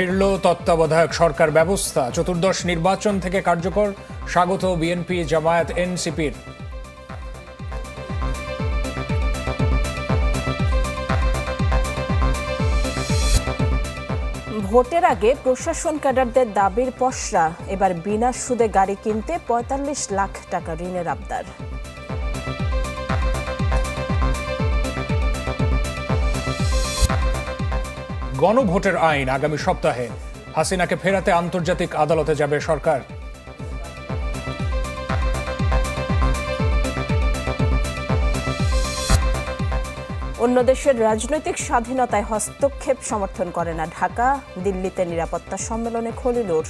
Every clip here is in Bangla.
ফিরল তত্ত্বাবধায়ক সরকার ব্যবস্থা। চতুর্দশ নির্বাচন থেকে কার্যকর, স্বাগত বিএনপি জামায়াত এনসিপির। ভোটের আগে প্রশাসন ক্যাডারদের দাবির পসরা, এবার বিনা সুদে গাড়ি কিনতে পঁয়তাল্লিশ লাখ টাকা ঋণের আবদার। গণভোটের আইন আগামী সপ্তাহে। হাসিনাকে ফেরাতে আন্তর্জাতিক আদালতে যাবে সরকার। অন্য দেশের রাজনৈতিক স্বাধীনতায় হস্তক্ষেপ সমর্থন করে না ঢাকা। দিল্লিতে নিরাপত্তা সম্মেলনে খলিলুর।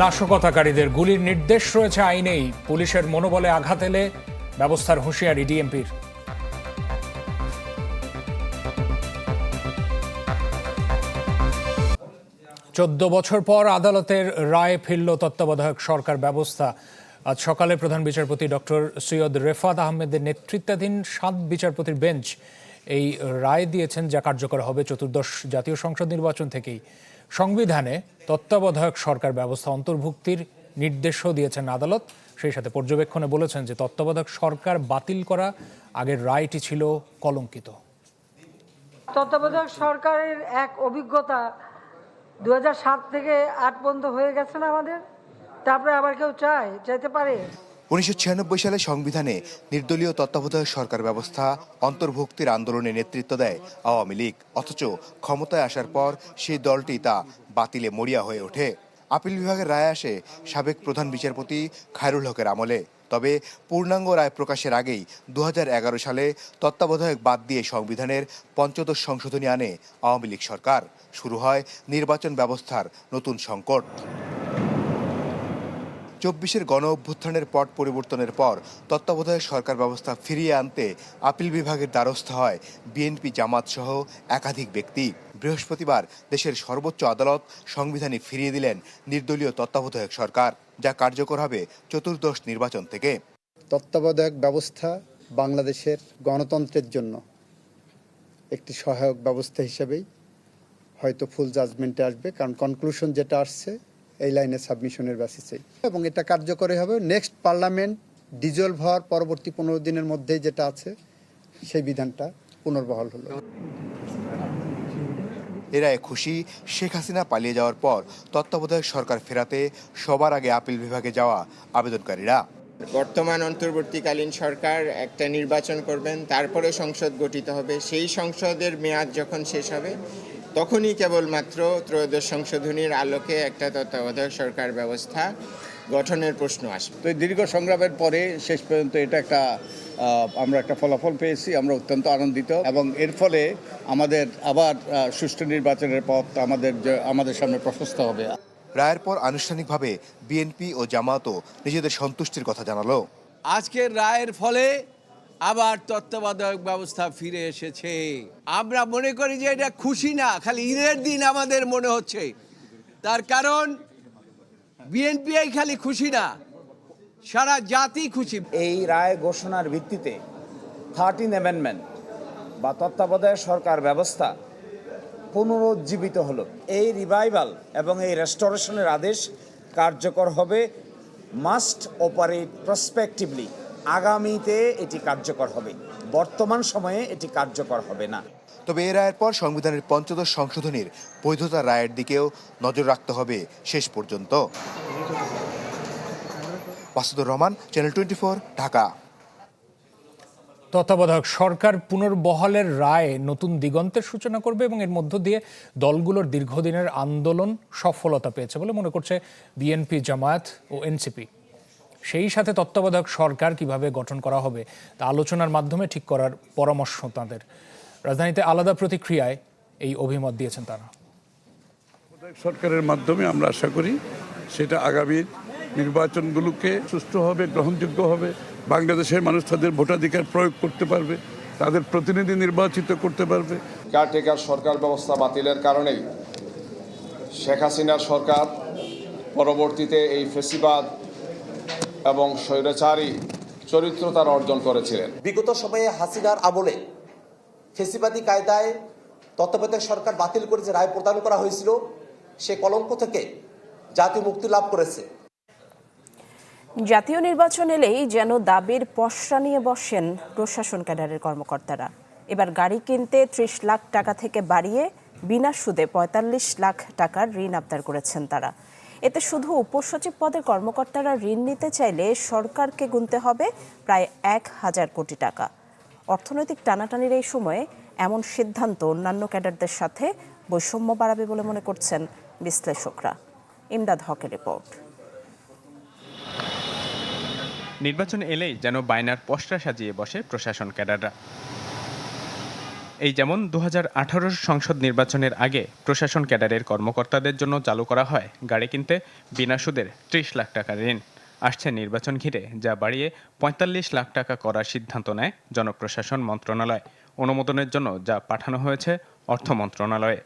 নাশকতাকারীদের গুলির নির্দেশ রয়েছে আইনেই। পুলিশের মনোবলে আঘাত এলে ব্যবস্থার হুঁশিয়ারি ডিএমপির। চোদ্দ বছর পর আদালতের রায় ফিরল তত্ত্বাবধায়ক সরকার ব্যবস্থা। আজ সকালে প্রধান বিচারপতি ডক্টর সৈয়দ রেফাত আহমেদের নেতৃত্বাধীন সাত বিচারপতির বেঞ্চ এই রায় দিয়েছেন, যা কার্যকর হবে চতুর্দশ জাতীয় সংসদ নির্বাচন থেকেই। সংবিধানে তত্ত্বাবধায়ক সরকার ব্যবস্থা অন্তর্ভুক্তির নির্দেশও দিয়েছেন আদালত। সেই সাথে পর্যবেক্ষণে বলেছেন যে তত্ত্বাবধায়ক সরকার বাতিল করা আগের রায়টি ছিল কলঙ্কিত। তত্ত্বাবধায়ক সরকারের এক অভিজ্ঞতা দু সাত থেকে আট পর্যন্ত হয়ে গেছে না আমাদের? তারপরে আবার কেউ চায় চাইতে পারে? উনিশশো ছিয়ানব্বই সালে সংবিধানে নির্দলীয় তত্ত্বাবধায়ক সরকার ব্যবস্থা অন্তর্ভুক্তির আন্দোলনে নেতৃত্ব দেয় আওয়ামী লীগ অথচ ক্ষমতায় আসার পর সেই দলটি তা বাতিলে মরিয়া হয়ে ওঠে। আপিল বিভাগের রায় আসে সাবেক প্রধান বিচারপতি খায়রুল হকের আমলে। তবে পূর্ণাঙ্গ রায় প্রকাশের আগেই দু হাজার এগারো সালে তত্ত্বাবধায়ক বাদ দিয়ে সংবিধানের পঞ্চদশ সংশোধনী আনে আওয়ামী লীগ সরকার। শুরু হয় নির্বাচন ব্যবস্থার নতুন সংকট। চব্বিশের গণ অভ্যুত্থানের পট পরিবর্তনের পর তত্ত্বাবধায়ক সরকার ব্যবস্থা ফিরিয়ে আনতে আপিল বিভাগের দ্বারস্থ হয় বিএনপি জামাত সহ একাধিক ব্যক্তি। বৃহস্পতিবার দেশের সর্বোচ্চ আদালত সংবিধানে ফিরিয়ে দিলেন নির্দলীয় তত্ত্বাবধায়ক সরকার, যা কার্যকর হবে চতুর্দশ নির্বাচন থেকে। তত্ত্বাবধায়ক ব্যবস্থা বাংলাদেশের গণতন্ত্রের জন্য একটি সহায়ক ব্যবস্থা হিসেবেই হয়তো ফুল জাজমেন্টে আসবে, কারণ কনক্লুশন যেটা আসছে এই লাইনে সাবমিশনের বেসিসেই এবং এটা কার্যকরী হবে। নেক্সট পার্লামেন্ট ডিজলভ হওয়ার পরবর্তী পনেরো দিনের মধ্যেই যেটা আছে সেই বিধানটা পুনর্বহাল হলো। এরাই খুশি শেখ হাসিনা পালিয়ে যাওয়ার পর তত্ত্বাবধায়ক সরকার ফেরাতে সবার আগে আপিল বিভাগে যাওয়া আবেদনকারীরা। বর্তমান অন্তর্বর্তীকালীন সরকার একটা নির্বাচন করবেন তারপরে সংসদ গঠিত হবে। সেই সংসদের মেয়াদ যখন শেষ হবে তখনই কেবলমাত্র ত্রয়োদশ সংশোধনীর আলোকে একটা তত্ত্বাবধায়ক সরকার ব্যবস্থা গঠনের প্রশ্ন আসবে। তো দীর্ঘ সংগ্রামের পরে শেষ পর্যন্ত এটা একটা আমরা একটা ফলাফল পেয়েছি আমরা অত্যন্ত আনন্দিত এবং এর ফলে আমাদের আবার সুষ্ঠু নির্বাচনের পথ আমাদের আমাদের সামনে প্রশস্ত হবে। রায়ের পর আনুষ্ঠানিকভাবে বিএনপি ও জামাতও নিজেদের সন্তুষ্টির কথা জানালো। আজকের রায়ের ফলে আবার তত্ত্বাবধায়ক ব্যবস্থা ফিরে এসেছে। আমরা মনে করি যে এটা খুশি না, খালি ঈদের দিন আমাদের মনে হচ্ছে। তার কারণ বিএনপি খালি খুশি না, সারা জাতি খুশি। এই রায় ঘোষণার ভিত্তিতে থার্টিন অ্যামেন্ডমেন্ট বা তত্ত্বাবধায়ক সরকার ব্যবস্থা পুনরুজ্জীবিত হলো। এই রিভাইভাল এবং এই রেস্টোরেশনের আদেশ কার্যকর হবে মাস্ট অপারেট প্রসপেক্টিভলি আগামীতে এটি কার্যকর হবে। বর্তমান সময়ে এটি কার্যকর হবে না। তবে এ রায়ের পর সংবিধানের পঞ্চদশ সংশোধনীর বৈধতা রায়ের দিকেও নজর রাখতে হবে শেষ পর্যন্ত। Rahman channel twenty Dhaka. তত্ত্বাবধায়ক সরকার পুনর্বহালের রায় নতুন দিগন্তের সূচনা করবে এবং এর মধ্য দিয়ে দলগুলোর দীর্ঘদিনের আন্দোলন সফলতা পেয়েছে বলে মনে করছে বিএনপি জামায়াত ও এনসিপি। সেই সাথে তত্ত্বাবধায়ক সরকার কীভাবে গঠন করা হবে তা আলোচনার মাধ্যমে ঠিক করার পরামর্শ তাদের। রাজধানীতে আলাদা প্রতিক্রিয়ায় এই অভিমত দিয়েছেন তারা। সরকারের মাধ্যমে আমরা আশা করি সেটা আগামী নির্বাচনগুলোকে সুষ্ঠু হবে গ্রহণযোগ্য হবে। বাংলাদেশের মানুষ তাদের ভোটাধিকার প্রয়োগ করতে পারবে তাদের প্রতিনিধি নির্বাচিত করতে পারবে। কেয়ারটেকার সরকার ব্যবস্থা বাতিলের কারণেই শেখ হাসিনার সরকার পরবর্তীতে এই ফেসিবাদ এবং স্বৈরাচারী চরিত্র তার অর্জন করেছিলেন। বিগত সময়ে হাসিনার আমলে ফেসিবাদী কায়দায় তত্ত্বাবধায়ক সরকার বাতিল করে যে রায় প্রদান করা হয়েছিল সে কলঙ্ক থেকে জাতি মুক্তি লাভ করেছে। জাতীয় নির্বাচন এলেই যেন দাবির পসরা নিয়ে বসেন প্রশাসন ক্যাডারের কর্মকর্তারা। এবার গাড়ি কিনতে ত্রিশ লাখ টাকা থেকে বাড়িয়ে বিনা সুদে পঁয়তাল্লিশ লাখ টাকার ঋণ আবদার করেছেন তারা। এতে শুধু উপসচিব পদের কর্মকর্তারা ঋণ নিতে চাইলে সরকারকে গুনতে হবে প্রায় এক হাজার কোটি টাকা। অর্থনৈতিক টানাটানির এই সময়ে এমন সিদ্ধান্ত অন্যান্য ক্যাডারদের সাথে বৈষম্য বাড়াবে বলে মনে করছেন বিশ্লেষকরা। ইমদাদ হকের রিপোর্ট। নির্বাচন এলেই যেন বায়নার পসরা সাজিয়ে বসে প্রশাসন ক্যাডাররা। এই যেমন দু সংসদ নির্বাচনের আগে প্রশাসন ক্যাডারের কর্মকর্তাদের জন্য চালু করা হয় গাড়ি কিনতে বিনা সুদের ত্রিশ লাখ টাকা ঋণ। আসছে নির্বাচন ঘিরে, যা বাড়িয়ে পঁয়তাল্লিশ লাখ টাকা করার সিদ্ধান্ত নেয় জনপ্রশাসন মন্ত্রণালয়। অনুমোদনের জন্য যা পাঠানো হয়েছে অর্থ মন্ত্রণালয়ে।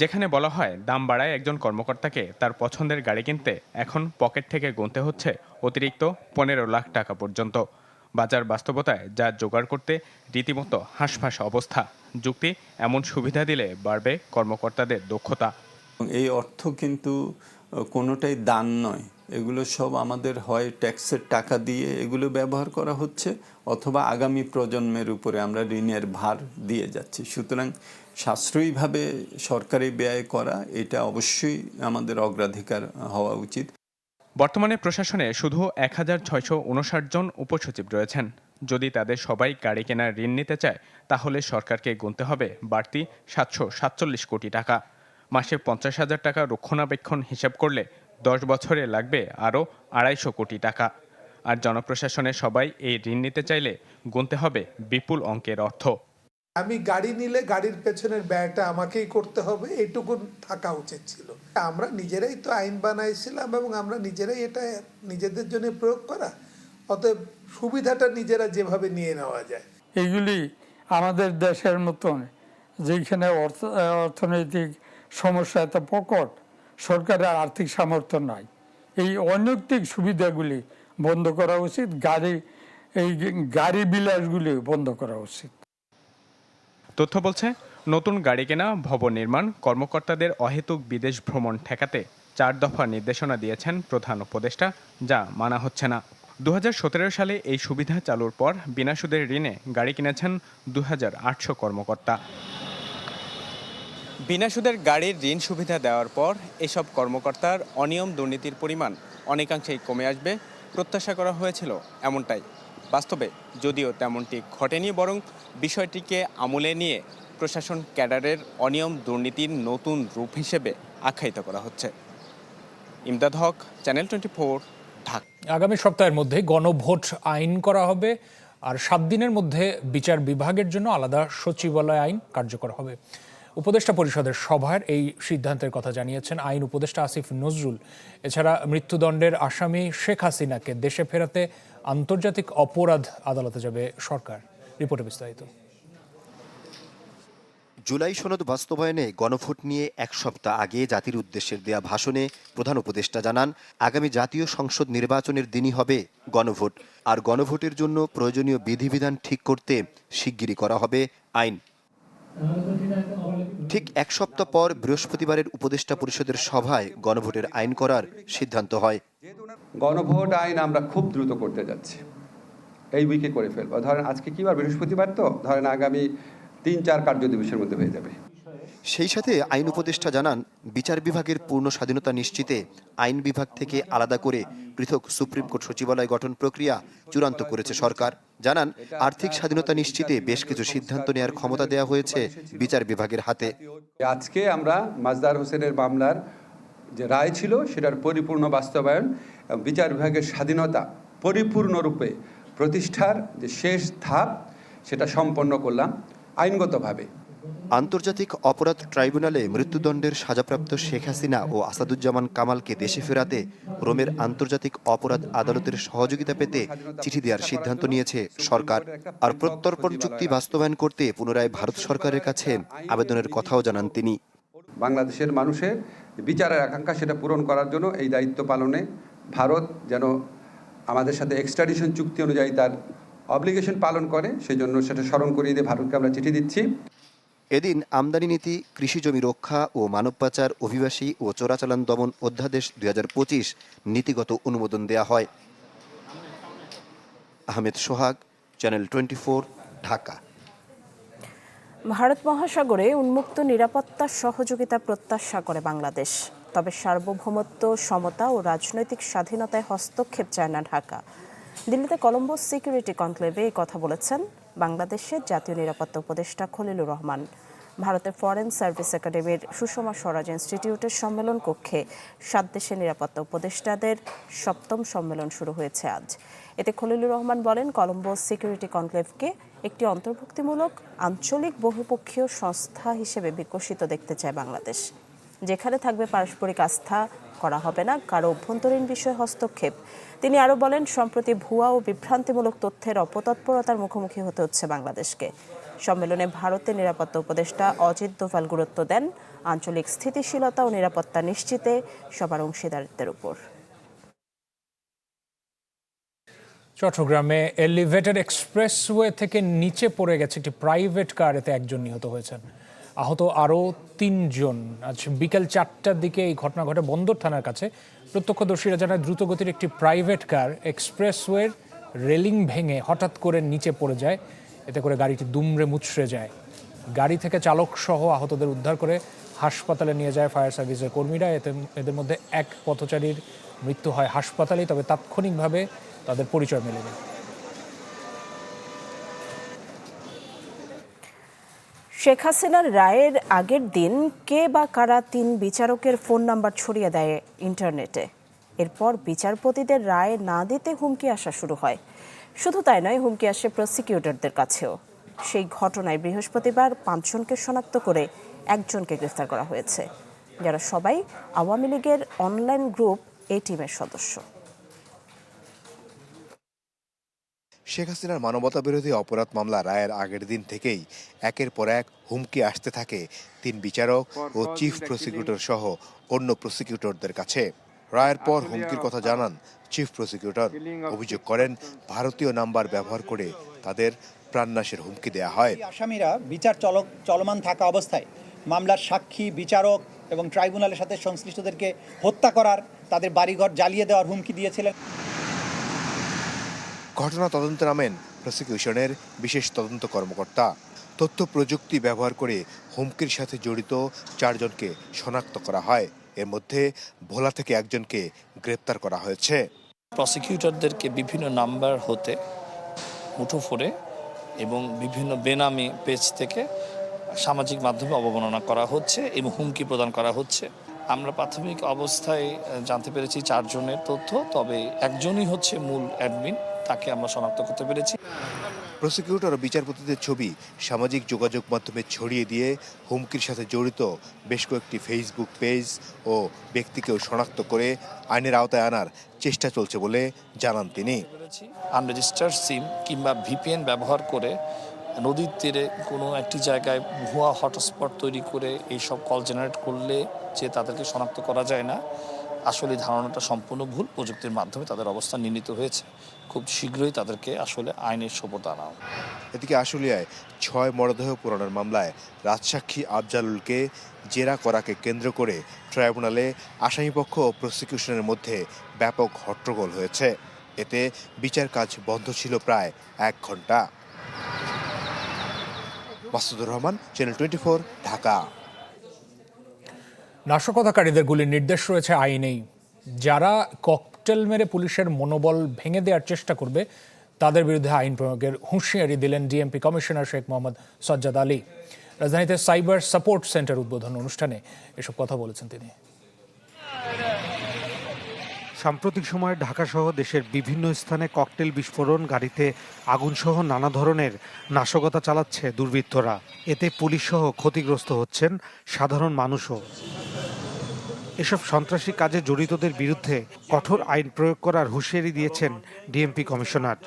যেখানে বলা হয়, দাম বাড়ায় একজন কর্মকর্তাকে তার পছন্দের গাড়ি কিনতে এখন পকেট থেকে গুনতে হচ্ছে অতিরিক্ত পনেরো লাখ টাকা পর্যন্ত। বাজার বাস্তবতায় যা জোগাড় করতে রীতিমতো হাঁসফাঁস অবস্থা। যুক্তি এমন সুবিধা দিলে বাড়বে কর্মকর্তাদের দক্ষতা। এই অর্থ কিন্তু কোনোটাই দান নয়। এগুলো সব আমাদের হয় ট্যাক্সের টাকা দিয়ে এগুলো ব্যবহার করা হচ্ছে, অথবা আগামী প্রজন্মের উপরে আমরা ঋণের ভার দিয়ে যাচ্ছি। সুতরাং সাশ্রয়ীভাবে সরকারি ব্যয় করা, এটা অবশ্যই আমাদের অগ্রাধিকার হওয়া উচিত। বর্তমানে প্রশাসনে শুধু এক হাজার ছয়শো উনষাট জন উপসচিব রয়েছেন। যদি তাদের সবাই গাড়ি কেনার ঋণ নিতে চায়, তাহলে সরকারকে গুনতে হবে বাড়তি সাতশো সাতচল্লিশ কোটি টাকা। মাসে পঞ্চাশ হাজার টাকা রক্ষণাবেক্ষণ হিসাব করলে দশ বছরে লাগবে আরও আড়াইশো কোটি টাকা। আর জনপ্রশাসনে সবাই এই ঋণ নিতে চাইলে গুনতে হবে বিপুল অঙ্কের অর্থ। আমি গাড়ি নিলে গাড়ির পেছনের ব্যয়টা আমাকেই করতে হবে, এটুকু থাকা উচিত ছিল। আমরা নিজেরাই তো আইন বানাইছিলাম এবং আমরা নিজেরাই এটা নিজেদের জন্য প্রয়োগ করা, অতএব সুবিধাটা নিজেরা যেভাবে নিয়ে নেওয়া যায়। এগুলি আমাদের দেশের মতন যেখানে অর্থ, অর্থনৈতিক সমস্যা এত প্রকট, সরকারের আর্থিক সামর্থ্য নাই। এই অনৈতিক সুবিধাগুলি বন্ধ করা উচিত, গাড়ি, এই গাড়ি বিলাসগুলি বন্ধ করা উচিত। তথ্য বলছে, নতুন গাড়ি কেনা, ভবন নির্মাণ, কর্মকর্তাদের অহেতুক বিদেশ ভ্রমণ ঠেকাতে চার দফা নির্দেশনা দিয়েছেন প্রধান উপদেষ্টা, যা মানা হচ্ছে না। দু হাজার সতেরো সালে এই সুবিধা চালুর পর বিনা সুদের ঋণে গাড়ি কিনেছেন দু হাজার আটশো কর্মকর্তা। বিনা সুদের গাড়ির ঋণ সুবিধা দেওয়ার পর এসব কর্মকর্তার অনিয়ম দুর্নীতির পরিমাণ অনেকাংশেই কমে আসবে, প্রত্যাশা করা হয়েছিল এমনটাই। বাস্তবে যদিও তেমনটি ঘটেনি, বরং বিষয়টিকে আমলে নিয়ে প্রশাসন ক্যাডারের অনিয়ম দুর্নীতির নতুন রূপ হিসেবে আখ্যায়িত করা হচ্ছে। Imdad Haque, channel twenty four আগামী সপ্তাহের মধ্যে গণভোট আইন করা হবে আর সাত দিনের মধ্যে বিচার বিভাগের জন্য আলাদা সচিবালয় আইন কার্যকর হবে। উপদেষ্টা পরিষদের সভার এই সিদ্ধান্তের কথা জানিয়েছেন আইন উপদেষ্টা আসিফ নজরুল। এছাড়া মৃত্যুদণ্ডের আসামি শেখ হাসিনাকে দেশে ফেরাতে আন্তর্জাতিক অপরাধ আদালতে যাবে সরকার। রিপোর্টে বিস্তারিত। জুলাই সনদ বাস্তবায়নে গণভোট নিয়ে এক সপ্তাহ আগে জাতির উদ্দেশ্যে দেয়া ভাষণে প্রধান উপদেষ্টা জানান, আগামী জাতীয় সংসদ নির্বাচনের দিনই হবে গণভোট। আর গণভোটের জন্য প্রয়োজনীয় বিধিবিধান ঠিক করতে শিগগিরই করা হবে আইন। ঠিক এক সপ্তাহ পর বৃহস্পতিবারের উপদেষ্টা পরিষদের সভায় গণভোটের আইন করার সিদ্ধান্ত হয়। গণভোট আইন আমরা খুব দ্রুত করতে যাচ্ছি। এই উইকে করে ফেলব। ধরেন আজকে কি বার? বৃহস্পতিবার তো? ধরেন আগামী তিন চার কার্য দিবসের মধ্যে হয়ে যাবে। সেই সাথে আইন উপদেষ্টা জানান বিচার বিভাগের পূর্ণ স্বাধীনতা নিশ্চিতে আইন বিভাগ থেকে আলাদা করে পৃথক সুপ্রিম কোর্ট সচিবালয় গঠন প্রক্রিয়া চূড়ান্ত করেছে সরকার। জানান আর্থিক স্বাধীনতা নিশ্চিতে বেশ কিছু সিদ্ধান্ত নেওয়ার ক্ষমতা দেওয়া হয়েছে বিচার বিভাগের হাতে। আজকে আমরা মাজদার হোসেনের মামলার যে রায় ছিল সেটার পরিপূর্ণ বাস্তবায়ন বিচার বিভাগের স্বাধীনতা পরিপূর্ণরূপে প্রতিষ্ঠার যে শেষ ধাপ সেটা সম্পন্ন করলাম আইনগতভাবে। আন্তর্জাতিক অপরাধ ট্রাইব্যুনালে মৃত্যুদণ্ডের সাজাপ্রাপ্ত শেখ হাসিনা ও আসাদুজ্জামান কামালকে দেশে ফেরাতে রোমের আন্তর্জাতিক অপরাধ আদালতের সহযোগিতা পেতে চিঠি দেওয়ার সিদ্ধান্ত নিয়েছে সরকার। আর প্রত্যর্পণ চুক্তি বাস্তবায়ন করতে পুনরায় ভারত সরকারের কাছে আবেদনের কথাও জানান তিনি। বাংলাদেশের মানুষের বিচারের আকাঙ্ক্ষা সেটা পূরণ করার জন্য এই দায়িত্ব পালনে ভারত যেন আমাদের সাথে এক্সট্রাডিশন চুক্তি অনুযায়ী তার অব্লিগেশন পালন করে সেই জন্য সেটা স্মরণ করিয়ে দিয়ে ভারতকে আমরা চিঠি দিচ্ছি। এদিন আমদানি নীতি, কৃষি জমি রক্ষা ও মানব পাচার, অভিবাসী ও চোরাচালান দমন অধ্যাদেশ দুই হাজার পঁচিশ নীতিগত অনুমোদন দেয়া হয়। Ahmed Sohag, channel twenty Dhaka. Bharat মহাসাগরে উন্মুক্ত নিরাপত্তা সহযোগিতা প্রত্যাশা করে বাংলাদেশ। তবে সার্বভৌমত্ব, সমতা ও রাজনৈতিক স্বাধীনতায় হস্তক্ষেপ চায় না ঢাকা। দিল্লিতে কলম্বো সিকিউরিটি কনক্লেভে এই কথা বলেছেন বাংলাদেশের জাতীয় নিরাপত্তা উপদেষ্টা খলিলুর রহমান। ভারতের ফরেন সার্ভিস একাডেমির সুষমা স্বরাজ ইনস্টিটিউটের সম্মেলন কক্ষে সাত দেশের নিরাপত্তা উপদেষ্টাদের সপ্তম সম্মেলন শুরু হয়েছে আজ। এতে খলিলুর রহমান বলেন, কলম্বো সিকিউরিটি কনক্লেভকে একটি অন্তর্ভুক্তিমূলক, আঞ্চলিক বহুপক্ষীয় সংস্থা হিসেবে বিকশিত দেখতে চায় বাংলাদেশ। যেখানে থাকবে পারস্পরিক আস্থা, করা হবে না, কারও অভ্যন্তরীণ বিষয়ে হস্তক্ষেপ। তিনি আরও বলেন, সম্প্রতি ভুয়া ও বিভ্রান্তিমূলক তথ্যের অপতৎপরতার মুখোমুখি হতে হচ্ছে বাংলাদেশকে। সম্মেলনে ভারতের নিরাপত্তা উপদেষ্টা অজিত দোভাল গুরুত্ব দেন আঞ্চলিক স্থিতিশীলতা ও নিরাপত্তা নিশ্চিতে সবার অংশীদারিত্বের উপর। চট্টগ্রামে এলিভেটেড এক্সপ্রেসওয়ে থেকে নিচে পড়ে গেছে একটি প্রাইভেট কার এতে একজন নিহত হয়েছেন। আহত আরও তিনজন। আজ বিকেল চারটার দিকে এই ঘটনা ঘটে বন্দর থানার কাছে। প্রত্যক্ষদর্শীরা জানায়, দ্রুতগতির একটি প্রাইভেট কার এক্সপ্রেসওয়ের রেলিং ভেঙে হঠাৎ করে নিচে পড়ে যায়। এতে করে গাড়িটি দুমড়ে মুচড়ে যায়। গাড়ি থেকে চালক সহ আহতদের উদ্ধার করে হাসপাতালে নিয়ে যায় ফায়ার সার্ভিসের কর্মীরা। এতে এদের মধ্যে এক পথচারীর মৃত্যু হয় হাসপাতালেই, তবে তাৎক্ষণিকভাবে তাদের পরিচয় মেলে মেলেনি শেখ হাসিনার রায়ের আগের দিন কে বা কারা তিন বিচারকের ফোন নাম্বার ছড়িয়ে দেয় ইন্টারনেটে। এরপর বিচারপতিদের রায় না দিতে হুমকি আসা শুরু হয়। শুধু তাই নয় হুমকি আসে প্রসিকিউটরদের কাছেও। সেই ঘটনায় বৃহস্পতিবার পাঁচজনকে শনাক্ত করে একজনকে গ্রেফতার করা হয়েছে। যারা সবাই আওয়ামী লীগের অনলাইন গ্রুপ এই টিমের সদস্য। শেখ হাসিনার মানবতা বিরোধী অপরাধ মামলা রায়ের আগের দিন থেকেই একের পর এক হুমকি আসতে থাকে তিন বিচারক ও চিফ প্রসিকিউটর সহ অন্য প্রসিকিউটরদের কাছে। রায়ের পর হুমকির কথা জানান চিফ প্রসিকিউটর। অভিযোগ করেন ভারতীয় নাম্বার ব্যবহার করে তাদের প্রাণনাশের হুমকি দেয়া হয়। আসামিরা বিচার চলক চলমান থাকা অবস্থায় মামলার সাক্ষী বিচারক এবং ট্রাইব্যুনালের সাথে সংশ্লিষ্টদেরকে হত্যা করার তাদের বাড়িঘর জ্বালিয়ে দেওয়ার হুমকি দিয়েছিলেন। ঘটনা তদন্তে নামেন প্রসিকিউশনের বিশেষ তদন্ত কর্মকর্তা। তথ্য প্রযুক্তি ব্যবহার করে হুমকির সাথে জড়িত চারজনকে শনাক্ত করা হয়। এর মধ্যে ভোলা থেকে একজনকে গ্রেপ্তার করা হয়েছে। প্রসিকিউটরদেরকে বিভিন্ন নাম্বার হতে মুঠোফোনে এবং বিভিন্ন বেনামি পেজ থেকে সামাজিক মাধ্যমে অবমাননা করা হচ্ছে এবং হুমকি প্রদান করা হচ্ছে। আমরা প্রাথমিক অবস্থায় জানতে পেরেছি চারজনের তথ্য, তবে একজনই হচ্ছে মূল অ্যাডমিন। তাকে আমরা শনাক্ত করতে পেরেছি। প্রসিকিউটর ও বিচারপতিদের ছবি সামাজিক যোগাযোগ মাধ্যমে ছড়িয়ে দিয়ে হুমকির সাথে জড়িত বেশ কয়েকটি ফেসবুক পেজ ও ব্যক্তিকেও শনাক্ত করে আইনের আওতায় আনার চেষ্টা চলছে বলে জানান তিনি। আনরেজিস্টার্ড সিম কিংবা ভিপিএন ব্যবহার করে নদীর তীরে কোনো একটি জায়গায় ভুয়া হটস্পট তৈরি করে এইসব কল জেনারেট করলে যে তাদেরকে শনাক্ত করা যায় না। আসলে ধারণাটা সম্পূর্ণ ভুল। প্রযুক্তির মাধ্যমে তাদের অবস্থান নির্ণীত হয়েছে। খুব শীঘ্রই তাদেরকে আসলে আইনের সোপত আনা হবে। এদিকে আশুলিয়ায় ছয় মরদেহ পুরানোর মামলায় রাজসাক্ষী আফজালুলকে জেরা করাকে কেন্দ্র করে ট্রাইব্যুনালে আসামিপক্ষ ও প্রসিকিউশনের মধ্যে ব্যাপক হট্টগোল হয়েছে। এতে বিচার কাজ বন্ধ ছিল প্রায় এক ঘণ্টা। Masudur Rahman channel twenty Dhaka. নাশকতাকারীদের গুলির নির্দেশ রয়েছে আইনেই। যারা ককটেল মেরে পুলিশের মনোবল ভেঙে দেওয়ার চেষ্টা করবে, তাদের বিরুদ্ধে আইন প্রয়োগের হুঁশিয়ারি দিলেন ডিএমপি কমিশনার শেখ মোহাম্মদ সজ্জাদ আলী। রাজধানীতে সাইবার সাপোর্ট সেন্টার উদ্বোধন অনুষ্ঠানে এসব কথা বলেছেন তিনি। সাম্প্রতিক সময়ে ঢাকাসহ দেশের বিভিন্ন স্থানে ককটেল বিস্ফোরণ, গাড়িতে আগুনসহ নানা ধরনের নাশকতা চালাচ্ছে দুর্বৃত্তরা। এতে পুলিশসহ ক্ষতিগ্রস্ত হচ্ছেন সাধারণ মানুষও। এসব সন্ত্রাসী কাজে জড়িতদের বিরুদ্ধে কঠোর আইন প্রয়োগ করার হুঁশিয়ারি দিয়েছেন ডিএমপি কমিশনার।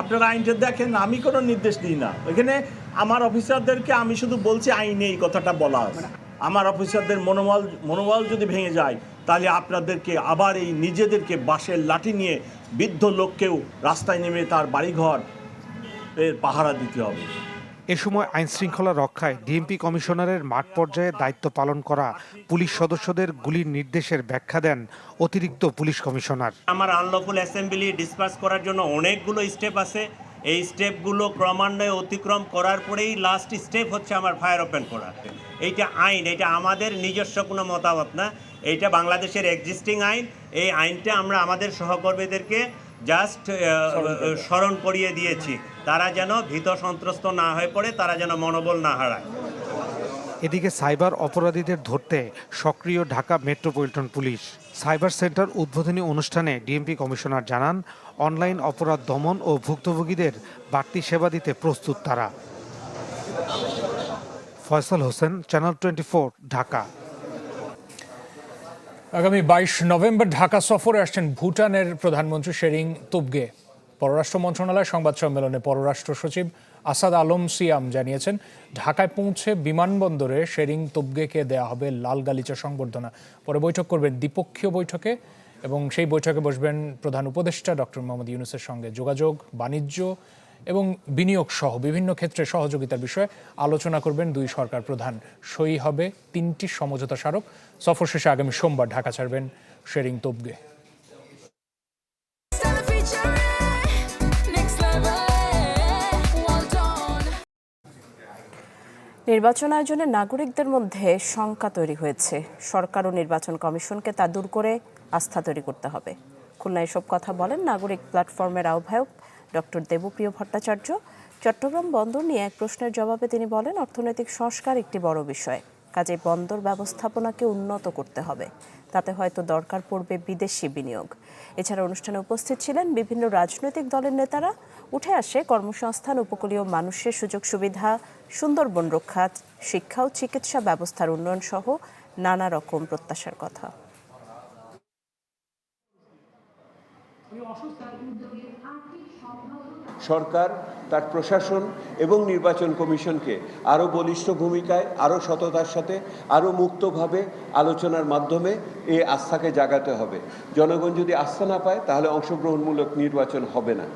আপনারা আইনটা দেখেন, আমি কোনো নির্দেশ দিই না। এখানে আমার অফিসারদেরকে আমি শুধু বলছি আইনে এই কথাটা বলা। আমার অফিসারদের মনোবল মনোবল যদি ভেঙে যায়, তাহলে আপনাদেরকে আবার এই নিজেদেরকে বাঁশের লাঠি নিয়ে বৃদ্ধ লোককেও রাস্তায় নেমে তার বাড়িঘর এর পাহারা দিতে হবে। এ সময় আইন শৃঙ্খলা রক্ষায় ডিএমপি কমিশনারের মাঠ পর্যায়ে দায়িত্ব পালন করা পুলিশ সদস্যদের গুলির নির্দেশের ব্যাখ্যা দেন অতিরিক্ত পুলিশ কমিশনার। আমার আনলফুল অ্যাসেম্বলি ডিসপাস করার জন্য অনেকগুলো স্টেপ আছে। এই স্টেপগুলো ক্রমান্বয়ে অতিক্রম করার পরেই লাস্ট স্টেপ হচ্ছে আমার ফায়ার ওপেন করা। এইটা আইন এটা আমাদের নিজস্ব কোনো মতামত না। এইটা বাংলাদেশের এক্সিস্টিং আইন। এই আইনটা আমরা আমাদের সহকর্মীদেরকে জাস্ট স্মরণ করিয়ে দিয়েছি। তারা যেন ভীত সন্ত্রস্ত না হয়ে পড়ে তারা যেন মনোবল না হারায়। এদিকে সাইবার অপরাধীদের ধরতে সক্রিয় Dhaka metropolitan police. Cyber centre উদ্বোধনী অনুষ্ঠানে ডিএমপি কমিশনার জানান অনলাইন অপরাধ দমন ও ভুক্তভোগীদের বাড়তি সেবা দিতে প্রস্তুত তারা। Faisal Hossain channel twenty Dhaka. আগামী বাইশ নভেম্বর ঢাকা সফরে আসছেন ভুটানের প্রধানমন্ত্রী শেরিং তুবগে। পররাষ্ট্র মন্ত্রণালয় সংবাদ সম্মেলনে পররাষ্ট্র সচিব আসাদ আলম সিয়াম জানিয়েছেন, ঢাকায় পৌঁছে বিমানবন্দরে শেরিং তুবগেকে দেয়া হবে লাল গালিচা সংবর্ধনা। পরে বৈঠক করবেন দ্বিপক্ষীয় বৈঠকে এবং সেই বৈঠকে বসবেন প্রধান উপদেষ্টা ডক্টর মোহাম্মদ ইউনুসের সঙ্গে। যোগাযোগ, বাণিজ্য এবং বিনিয়োগ সহ বিভিন্ন ক্ষেত্রে সহযোগিতার বিষয়ে আলোচনা করবেন দুই সরকার প্রধান। সই হবে তিনটি সমঝোতা স্মারক। সফর শেষে আগামী সোমবার ঢাকা ছাড়বেন শেরিং তোবগে। নির্বাচন আয়োজনে নাগরিকদের মধ্যে শঙ্কা তৈরি হয়েছে। সরকার ও নির্বাচন কমিশনকে তা দূর করে আস্থা তৈরি করতে হবে। খুলনায় এসব কথা বলেন নাগরিক প্ল্যাটফর্মের আহ্বায়ক ডক্টর দেবপ্রিয় ভট্টাচার্য। চট্টগ্রাম বন্দর নিয়ে এক প্রশ্নের জবাবে তিনি বলেন, অর্থনৈতিক সংস্কার একটি বড় বিষয়। কাজে বন্দর ব্যবস্থাপনাকে উন্নত করতে হবে। তাতে হয়তো দরকার পড়বে বিদেশি বিনিয়োগ। এছাড়া অনুষ্ঠানে উপস্থিত ছিলেন বিভিন্ন রাজনৈতিক দলের নেতারা। উঠে আসে কর্মসংস্থান, উপকূলীয় মানুষের সুযোগ সুবিধা, সুন্দরবন রক্ষা, শিক্ষা ও চিকিৎসা ব্যবস্থার উন্নয়ন সহ নানা রকম প্রত্যাশার কথা। সরকার, তার প্রশাসন এবং নির্বাচন কমিশনকে আরও বলিষ্ঠ ভূমিকায়, আরও সততার সাথে, আরও মুক্তভাবে আলোচনার মাধ্যমে এই আস্থাকে জাগাতে হবে। জনগণ যদি আস্থা না পায়, তাহলে অংশগ্রহণমূলক নির্বাচন হবে না।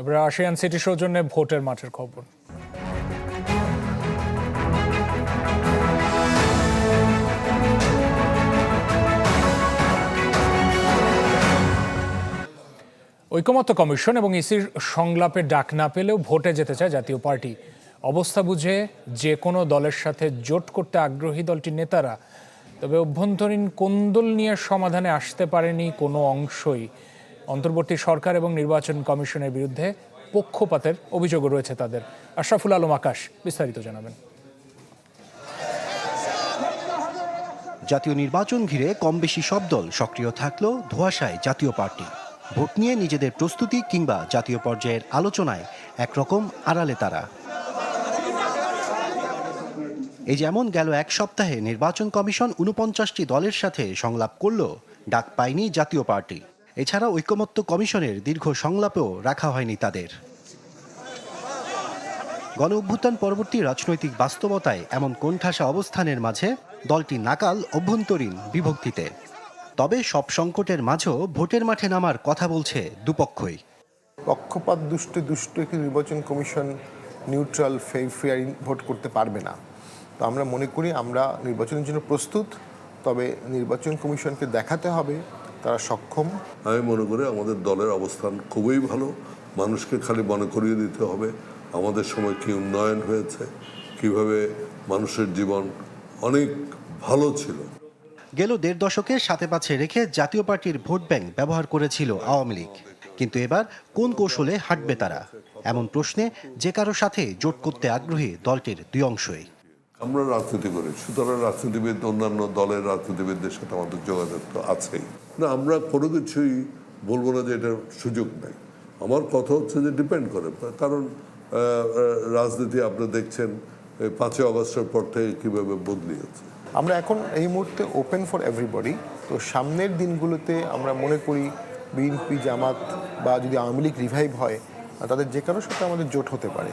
এবার আসিয়ান সিটি সৌজন্যে ভোটের মাঠের খবর। ঐকমত্য কমিশন এবং ইসির সংলাপে ডাক না পেলেও ভোটে যেতে চায় জাতীয় পার্টি। অবস্থা বুঝে যে কোনো দলের সাথে জোট করতে আগ্রহী দলটির নেতারা। তবে অভ্যন্তরীণ কোন্দল নিয়ে সমাধানে আসতে পারেনি কোনো অংশই। অন্তর্বর্তী সরকার এবং নির্বাচন কমিশনের বিরুদ্ধে পক্ষপাতের অভিযোগও রয়েছে তাদের। আশরাফুল আলম আকাশ বিস্তারিত জানাবেন। জাতীয় নির্বাচন ঘিরে কম বেশি সব দল সক্রিয় থাকলেও ধোয়াশায় জাতীয় পার্টি। ভোট নিয়ে নিজেদের প্রস্তুতি কিংবা জাতীয় পর্যায়ের আলোচনায় একরকম আড়ালে তারা। এই যেমন গেল এক সপ্তাহে নির্বাচন কমিশন উনপঞ্চাশটি দলের সাথে সংলাপ করল, ডাক পায়নি জাতীয় পার্টি। এছাড়া ঐকমত্য কমিশনের দীর্ঘ সংলাপেও রাখা হয়নি তাদের। গণ অভ্যুত্থান পরবর্তী রাজনৈতিক বাস্তবতায় এমন কোণঠাসা অবস্থানের মাঝে দলটি নাকাল অভ্যন্তরীণ বিভক্তিতে। তবে সব সংকটের মাঝেও ভোটের মাঠে নামার কথা বলছে দুপক্ষই। পক্ষপাত দুষ্ট দুষ্ট একটি নির্বাচন কমিশন নিউট্রাল ফেয়ার ভোট করতে পারবে না। তো আমরা মনে করি আমরা নির্বাচনের জন্য প্রস্তুত তবে নির্বাচন কমিশনকে দেখাতে হবে তারা সক্ষম। আমি মনে করি আমাদের দলের অবস্থান খুবই ভালো মানুষকে খালি মনে করিয়ে দিতে হবে আমাদের সময় কি উন্নয়ন হয়েছে কীভাবে মানুষের জীবন অনেক ভালো ছিল। গেল দেড় দশকে সাথে পাছে রেখে জাতীয় পার্টির ভোট ব্যাংক ব্যবহার করেছিল আওয়ামী লীগ। কিন্তু এবার কোন কৌশলে হাঁটবে তারা? এমন প্রশ্নে যে কারও সাথে জোট করতে আগ্রহী দলটির দুই অংশই। আমরা রাজনীতি করি সুতরাং রাজনীতিবিদ, অন্যান্য দলের রাজনীতিবিদদের সাথে আমাদের যোগাযোগ তো আছেই। না, আমরা কোনো কিছুই বলব না যে এটার সুযোগ নেই। আমার কথা হচ্ছে যে ডিপেন্ড করে। কারণ রাজনীতি আপনি দেখছেন পাঁচই আগস্টের পর থেকে কীভাবে বদলিয়েছে আমরা এখন এই মুহূর্তে ওপেন ফর এভরিবডি তো সামনের দিনগুলোতে আমরা মনে করি বিএনপি জামাত বা যদি আওয়ামী লীগ রিভাইভ হয় তাদের যে কারোর সাথে আমাদের জোট হতে পারে।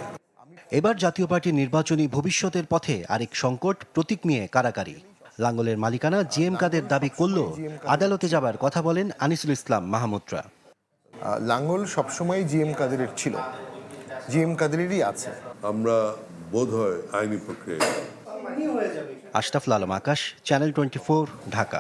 এবার জাতীয় পার্টির নির্বাচনী ভবিষ্যতের পথে আরেক সংকট প্রতীক নিয়ে কারাকারি লাঙ্গলের মালিকানা জিএম কাদের দাবি করলেও আদালতে যাবার কথা বলেন আনিসুল ইসলাম মাহমুদরা। লাঙ্গল সবসময় জিএম কাদেরের ছিল। জি এম কাদেরেরই আছে। আমরা বোধ হয় আইনি প্রক্রিয়ায় আশরাফুল আলম আকাশ চ্যানেল টোয়েন্টি ঢাকা।